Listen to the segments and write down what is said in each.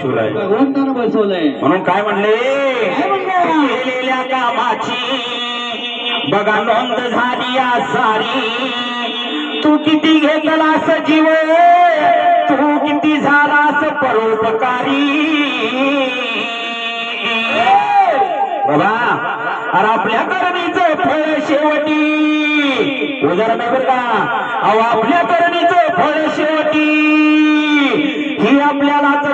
शिवराय. भगवंतानं बसवलंय. म्हणून काय म्हणले? केलेल्या कामाची बघा नोंद झाली या सारी. तू किती घेतलास जीव? तू किती झालास परोपकारी? बाबा अरे आपल्या करणीचं फळ शेवटी. उदाहरण बरं का? अहो आपल्या करणीचं फळ शेवटी. ही आपल्यालाच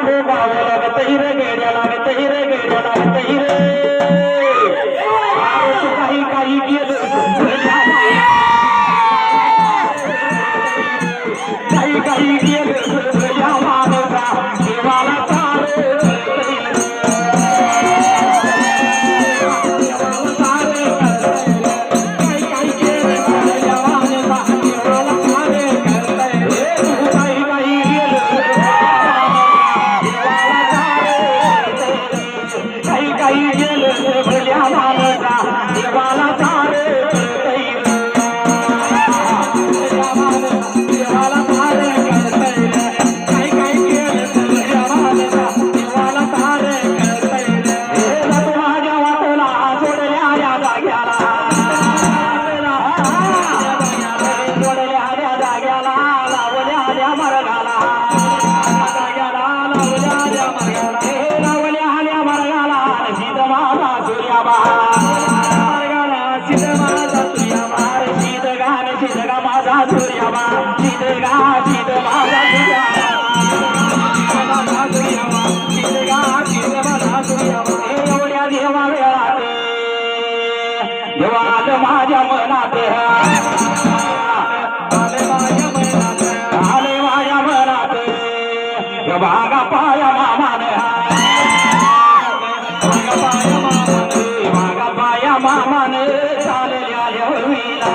काही काही गेलं भल्या मानसा देवाला सारे देवाला सारे भल्या मानसा देवाला सारे माझ्या वाटला सोडल्या या जाग्याला. सोडल्या या जाग्याला लावल्या या मरगाला. जाग्याला लावल्या या मरगाला. गा गा माझा गा माझा एवढ्या देवा वेळात माझ्या मनात आले माझ्या मनात आले माझ्या मनात भागा पाया मामान भागा पाया मामान भागा पाया मामान चालल्या विला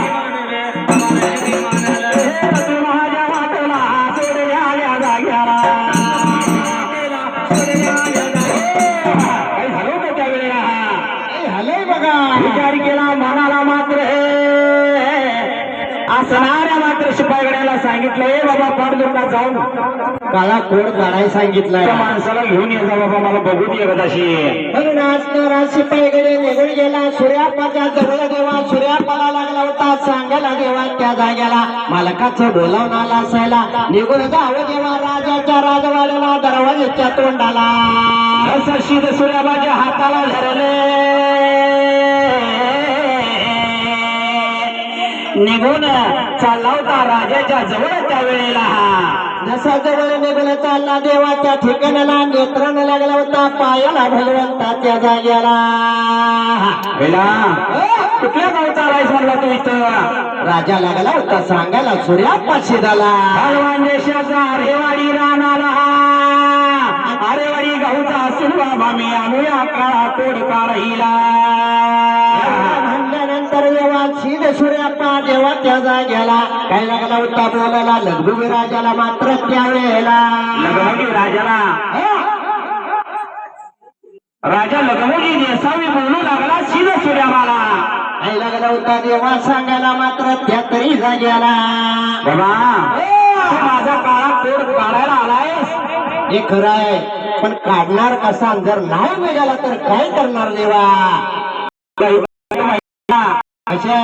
विचार केला मनाला मात्र असणाऱ्या मात्र शिपाईगड्याला सांगितलंय बाबा पाठदुर्गा जाऊन काळा कोड काढायला सांगितलाय. त्या माणसाला घेऊन ये जा बाबा मला बघू दे कदाशी असणारा शिपाईकडे घरी गेला सूर्यापाच्या जवळ देवा सूर्यापाला लागला होता सांगायला देवा त्या जाग्याला. मालकाचं बोलावून आला असायला. निघून जावं देवा राजाच्या राजवाड्याला दरवाजाच्या तोंडाला. असं शीद सूर्याबाच्या हाताला धरले. निघून चालला होता राजाच्या जवळ त्या वेळेला. जसा जवळ चालला देवाच्या ठिकाणाला नेत्रान लागला होता पायाला जाग्याला बेला कुठल्या गावचा राईस म्हणला तू इथं? राजा लागला होता सांगायला सूर्यापाशी झाला. हनुमान देशाचा अरेवाडी रानाला अरेवाडी गावचा असून बाबा मी आणूया काळा तोड काढीला म्हणल्यानंतर सीध सूर्याप्पा जेव्हा त्या जाग्याला. काय लागला होता बोलायला? लघुबी राजाला मात्र त्यावेळेला लगमोजी राजाला? राजा लगमोजी देसावी बोलू लागला सीध सूर्याबाला काय लागला होता देवा? सांगायला मात्र त्या तरी जाग्याला. बाबा माझा काळा तोड काढायला आलायस? हे खरं आहे पण काढणार कसा? जर नाही निघाला तर काय करणार देवा? अशा